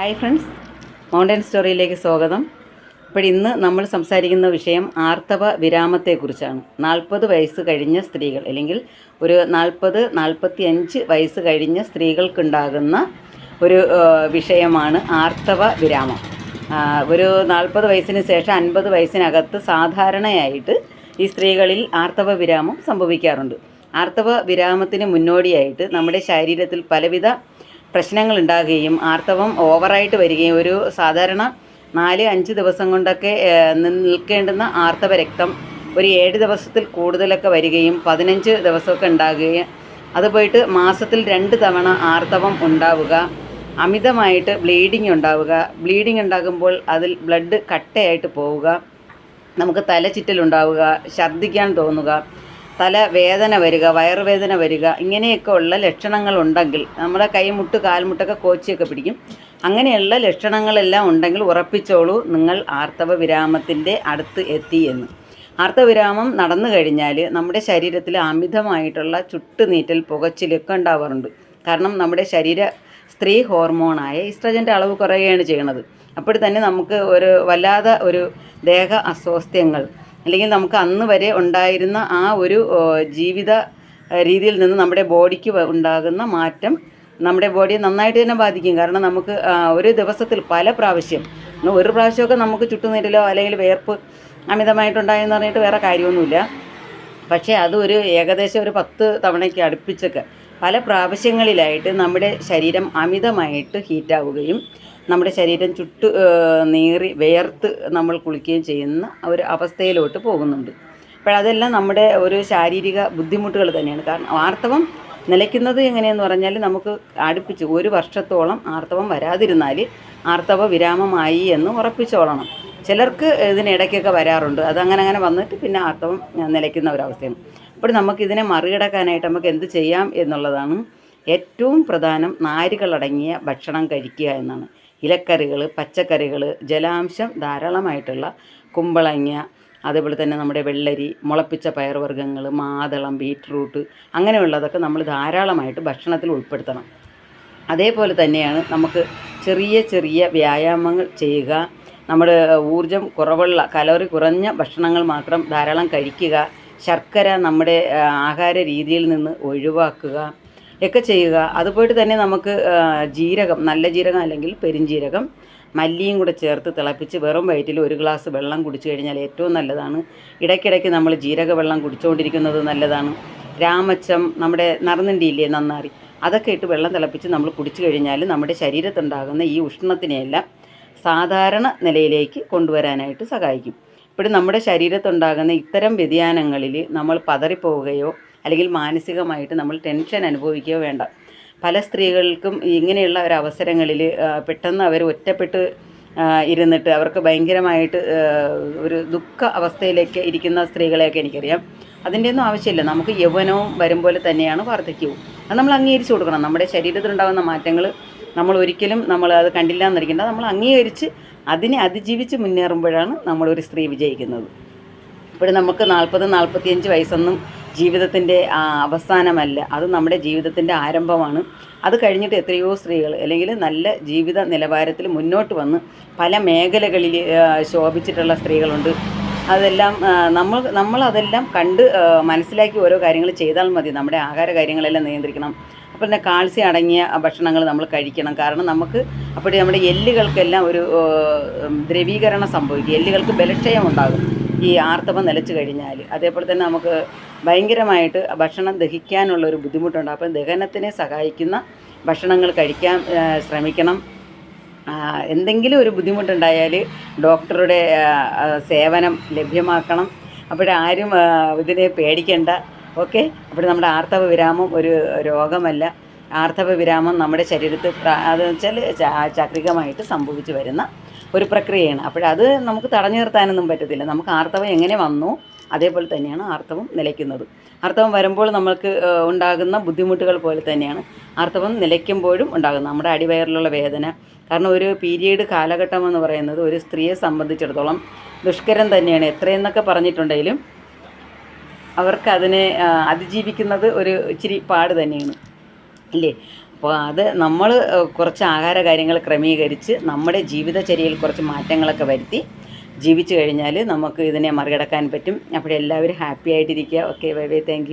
Hi friends. Mountain സ്റ്റോറിയിലേക്ക് സ്വാഗതം. അപ്പോൾ ഇന്ന് നമ്മൾ സംസാരിക്കുന്ന വിഷയം ആർത്തവ വിരാമത്തെക്കുറിച്ചാണ്. നാൽപ്പത് വയസ്സ് കഴിഞ്ഞ സ്ത്രീകൾ അല്ലെങ്കിൽ ഒരു നാൽപ്പത് നാൽപ്പത്തി അഞ്ച് വയസ്സ് കഴിഞ്ഞ സ്ത്രീകൾക്കുണ്ടാകുന്ന ഒരു വിഷയമാണ് ആർത്തവ വിരാമം. ഒരു നാൽപ്പത് വയസ്സിന് ശേഷം അൻപത് വയസ്സിനകത്ത് സാധാരണയായിട്ട് ഈ സ്ത്രീകളിൽ ആർത്തവ വിരാമം സംഭവിക്കാറുണ്ട്. ആർത്തവ വിരാമത്തിന് മുന്നോടിയായിട്ട് നമ്മുടെ ശരീരത്തിൽ പലവിധ പ്രശ്നങ്ങൾ ഉണ്ടാകുകയും ആർത്തവം ഓവറായിട്ട് വരികയും ഒരു സാധാരണ നാല് അഞ്ച് ദിവസം കൊണ്ടൊക്കെ നിൽക്കേണ്ടുന്ന ആർത്തവ രക്തം ഒരു ഏഴ് ദിവസത്തിൽ കൂടുതലൊക്കെ വരികയും പതിനഞ്ച് ദിവസമൊക്കെ ഉണ്ടാകുകയും അത് പോയിട്ട് മാസത്തിൽ രണ്ട് തവണ ആർത്തവം ഉണ്ടാവുക അമിതമായിട്ട് ബ്ലീഡിങ് ഉണ്ടാവുക. ബ്ലീഡിങ് ഉണ്ടാകുമ്പോൾ അതിൽ ബ്ലഡ് കട്ടയായിട്ട് പോവുക നമുക്ക് തലചുറ്റലുണ്ടാവുക ഛർദ്ദിക്കാൻ തോന്നുക തല വേദന വരിക വയറുവേദന വരിക ഇങ്ങനെയൊക്കെ ഉള്ള ലക്ഷണങ്ങൾ ഉണ്ടെങ്കിൽ നമ്മുടെ കൈമുട്ട് കാൽമുട്ടൊക്കെ കോച്ചിയൊക്കെ പിടിക്കും. അങ്ങനെയുള്ള ലക്ഷണങ്ങളെല്ലാം ഉണ്ടെങ്കിൽ ഉറപ്പിച്ചോളൂ നിങ്ങൾ ആർത്തവ വിരാമത്തിന്റെ അടുത്ത് എത്തി എന്ന്. ആർത്തവിരാമം നടന്നു കഴിഞ്ഞാൽ നമ്മുടെ ശരീരത്തിൽ അമിതമായിട്ടുള്ള ചുട്ടുനീറ്റൽ പുകച്ചിലൊക്കെ ഉണ്ടാവാറുണ്ട്. കാരണം നമ്മുടെ ശരീര സ്ത്രീ ഹോർമോണായ ഇസ്ട്രജന്റെ അളവ് കുറയുകയാണ് ചെയ്യണത്. അപ്പോൾ തന്നെ നമുക്ക് ഒരു വല്ലാതെ ഒരു ദേഹ അസ്വാസ്ഥ്യങ്ങൾ അല്ലെങ്കിൽ നമുക്ക് അന്ന് വരെ ഉണ്ടായിരുന്ന ആ ഒരു ജീവിത രീതിയിൽ നിന്ന് നമ്മുടെ ബോഡിക്ക് ഉണ്ടാകുന്ന മാറ്റം നമ്മുടെ ബോഡിയെ നന്നായിട്ട് തന്നെ ബാധിക്കും. കാരണം നമുക്ക് ഒരു ദിവസത്തിൽ പല പ്രാവശ്യം ഒരു പ്രാവശ്യമൊക്കെ നമുക്ക് ചുട്ടുനീരലോ അല്ലെങ്കിൽ വേർപ്പ് അമിതമായിട്ടുണ്ടായെന്ന് പറഞ്ഞിട്ട് വേറെ കാര്യമൊന്നുമില്ല. പക്ഷേ അത് ഒരു ഏകദേശം ഒരു പത്ത് തവണയ്ക്ക് അടുപ്പിച്ചൊക്കെ പല പ്രാവശ്യങ്ങളിലായിട്ട് നമ്മുടെ ശരീരം അമിതമായിട്ട് ഹീറ്റാവുകയും നമ്മുടെ ശരീരം ചുട്ട് നീറി വേർത്ത് നമ്മൾ കുളിക്കുകയും ചെയ്യുന്ന ഒരു അവസ്ഥയിലോട്ട് പോകുന്നുണ്ട്. അപ്പോഴതെല്ലാം നമ്മുടെ ഒരു ശാരീരിക ബുദ്ധിമുട്ടുകൾ തന്നെയാണ്. കാരണം ആർത്തവം നിലയ്ക്കുന്നത് എങ്ങനെയെന്ന് പറഞ്ഞാൽ നമുക്ക് അടുപ്പിച്ച് ഒരു വർഷത്തോളം ആർത്തവം വരാതിരുന്നാൽ ആർത്തവ വിരാമമായി എന്ന് ഉറപ്പിച്ചോളണം. ചിലർക്ക് ഇതിനിടയ്ക്കൊക്കെ വരാറുണ്ട്. അതങ്ങനെ അങ്ങനെ വന്നിട്ട് പിന്നെ ആർത്തവം നിലയ്ക്കുന്ന ഒരവസ്ഥയാണ് അപ്പോൾ നമുക്ക് ഇതിനെ മറികടക്കാനായിട്ട് നമുക്ക് എന്ത് ചെയ്യാം എന്നുള്ളതാണ് ഏറ്റവും പ്രധാനം. നാരുകളടങ്ങിയ ഭക്ഷണം കഴിക്കുക എന്നാണ്. ഇലക്കറികൾ പച്ചക്കറികൾ ജലാംശം ധാരാളമായിട്ടുള്ള കുമ്പളങ്ങ അതേപോലെ തന്നെ നമ്മുടെ വെള്ളരി മുളപ്പിച്ച പയർവർഗങ്ങൾ മാതളം ബീറ്റ്റൂട്ട് അങ്ങനെയുള്ളതൊക്കെ നമ്മൾ ധാരാളമായിട്ട് ഭക്ഷണത്തിൽ ഉൾപ്പെടുത്തണം. അതേപോലെ തന്നെയാണ് നമുക്ക് ചെറിയ ചെറിയ വ്യായാമങ്ങൾ ചെയ്യുക. നമ്മുടെ ഊർജം കുറവുള്ള കലോറി കുറഞ്ഞ ഭക്ഷണങ്ങൾ മാത്രം ധാരാളം കഴിക്കുക. ശർക്കര നമ്മുടെ ആഹാര രീതിയിൽ നിന്ന് ഒഴിവാക്കുക. ഒക്കെ ചെയ്യുക. അതുപോയിട്ട് തന്നെ നമുക്ക് ജീരകം നല്ല ജീരകം അല്ലെങ്കിൽ പെരിഞ്ജീരകം മല്ലിയും കൂടെ ചേർത്ത് തിളപ്പിച്ച് വെറും വയറ്റിൽ ഒരു ഗ്ലാസ് വെള്ളം കുടിച്ചു കഴിഞ്ഞാൽ ഏറ്റവും നല്ലതാണ്. ഇടയ്ക്കിടയ്ക്ക് നമ്മൾ ജീരക വെള്ളം കുടിച്ചുകൊണ്ടിരിക്കുന്നത് നല്ലതാണ്. രാമച്ചം നമ്മുടെ നറന്നിണ്ടിയില്ലേ നന്നാറി അതൊക്കെ ഇട്ട് വെള്ളം തിളപ്പിച്ച് നമ്മൾ കുടിച്ചു കഴിഞ്ഞാൽ നമ്മുടെ ശരീരത്തുണ്ടാകുന്ന ഈ ഉഷ്ണത്തിനെയെല്ലാം സാധാരണ നിലയിലേക്ക് കൊണ്ടുവരാനായിട്ട് സഹായിക്കും. ഇപ്പോഴും നമ്മുടെ ശരീരത്തുണ്ടാകുന്ന ഇത്തരം വ്യതിയാനങ്ങളിൽ നമ്മൾ പതറിപ്പോവുകയോ അല്ലെങ്കിൽ മാനസികമായിട്ട് നമ്മൾ ടെൻഷൻ അനുഭവിക്കുകയോ വേണ്ട. പല സ്ത്രീകൾക്കും ഇങ്ങനെയുള്ള ഒരു അവസരങ്ങളിൽ പെട്ടെന്ന് അവർ ഒറ്റപ്പെട്ട് ഇരുന്നിട്ട് അവർക്ക് ഭയങ്കരമായിട്ട് ഒരു ദുഃഖ അവസ്ഥയിലേക്ക് ഇരിക്കുന്ന സ്ത്രീകളെയൊക്കെ എനിക്കറിയാം. അതിന്റെ ഒന്നും ആവശ്യമില്ല. നമുക്ക് യൗവനവും വരും പോലെ തന്നെയാണ് വാർദ്ധക്യവും. അത് നമ്മൾ അംഗീകരിച്ചു കൊടുക്കണം. നമ്മുടെ ശരീരത്തിലുണ്ടാകുന്ന മാറ്റങ്ങൾ നമ്മൾ ഒരിക്കലും നമ്മൾ അത് കണ്ടില്ല എന്നിരിക്കേണ്ട നമ്മൾ അംഗീകരിച്ച് അതിനെ അതിജീവിച്ച് മുന്നേറുമ്പോഴാണ് നമ്മളൊരു സ്ത്രീ വിജയിക്കുന്നത്. ഇപ്പോഴും നമുക്ക് നാൽപ്പത് നാൽപ്പത്തിയഞ്ച് വയസ്സൊന്നും ജീവിതത്തിന്റെ അവസാനമല്ല. അത് നമ്മുടെ ജീവിതത്തിന്റെ ആരംഭമാണ്. അത് കഴിഞ്ഞിട്ട് എത്രയോ സ്ത്രീകൾ അല്ലെങ്കിൽ നല്ല ജീവിത നിലവാരത്തിൽ മുന്നോട്ട് വന്ന് പല മേഖലകളിൽ ശോഭിച്ചിട്ടുള്ള സ്ത്രീകളുണ്ട്. അതെല്ലാം നമ്മൾ നമ്മളതെല്ലാം കണ്ട് മനസ്സിലാക്കി ഓരോ കാര്യങ്ങൾ ചെയ്താൽ മതി. നമ്മുടെ ആഹാര കാര്യങ്ങളെല്ലാം നിയന്ത്രിക്കണം. അപ്പോൾ തന്നെ കാൽസ്യം അടങ്ങിയ ഭക്ഷണങ്ങൾ നമ്മൾ കഴിക്കണം. കാരണം നമുക്ക് അപ്പോൾ നമ്മുടെ എല്ലുകൾക്കെല്ലാം ഒരു ദ്രവീകരണം സംഭവിക്കും. എല്ലുകൾക്ക് ബലക്ഷയം ഉണ്ടാകും ഈ ആർത്തവം നിലച്ചു കഴിഞ്ഞാൽ. അതേപോലെ തന്നെ നമുക്ക് ഭയങ്കരമായിട്ട് ഭക്ഷണം ദഹിക്കാനുള്ള ഒരു ബുദ്ധിമുട്ടുണ്ട്. അപ്പം ദഹനത്തിനെ സഹായിക്കുന്ന ഭക്ഷണങ്ങൾ കഴിക്കാൻ ശ്രമിക്കണം. എന്തെങ്കിലും ഒരു ബുദ്ധിമുട്ടുണ്ടായാൽ ഡോക്ടറുടെ സേവനം ലഭ്യമാക്കണം. അപ്പോഴാരും ആരും ഇതിനെ പേടിക്കേണ്ട. ഓക്കെ? അപ്പോൾ നമ്മുടെ ആർത്തവ വിരാമം ഒരു രോഗമല്ല. ആർത്തവ വിരാമം നമ്മുടെ ശരീരത്തിൽ അത് വെച്ചാൽ ചാക്രികമായിട്ട് സംഭവിച്ചു വരുന്ന ഒരു പ്രക്രിയയാണ്. അപ്പോഴത് നമുക്ക് തടഞ്ഞു നിർത്താനൊന്നും പറ്റത്തില്ല. നമുക്ക് ആർത്തവം എങ്ങനെ വന്നു അതേപോലെ തന്നെയാണ് ആർത്തവം നിലയ്ക്കുന്നത്. ആർത്തവം വരുമ്പോൾ നമ്മൾക്ക് ഉണ്ടാകുന്ന ബുദ്ധിമുട്ടുകൾ പോലെ തന്നെയാണ് ആർത്തവം നിലയ്ക്കുമ്പോഴും ഉണ്ടാകുന്നത്. നമ്മുടെ അടിവയറിലുള്ള വേദന. കാരണം ഒരു പീരീഡ് കാലഘട്ടം എന്ന് പറയുന്നത് ഒരു സ്ത്രീയെ സംബന്ധിച്ചിടത്തോളം ദുഷ്കരം തന്നെയാണ്. എത്രയെന്നൊക്കെ പറഞ്ഞിട്ടുണ്ടെങ്കിലും അവർക്ക് അതിനെ അതിജീവിക്കുന്നത് ഒരു ഇച്ചിരി പാട് തന്നെയാണ്. അല്ലേ? അപ്പോൾ അത് നമ്മൾ കുറച്ച് ആഹാര കാര്യങ്ങൾ ക്രമീകരിച്ച് നമ്മുടെ ജീവിതചര്യയിൽ കുറച്ച് മാറ്റങ്ങളൊക്കെ വരുത്തി ജീവിച്ചു കഴിഞ്ഞാൽ നമുക്ക് ഇതിനെ മറികടക്കാൻ പറ്റും. അപ്പോൾ എല്ലാവരും ഹാപ്പി ആയിട്ടിരിക്കുക. Okay bye bye. താങ്ക്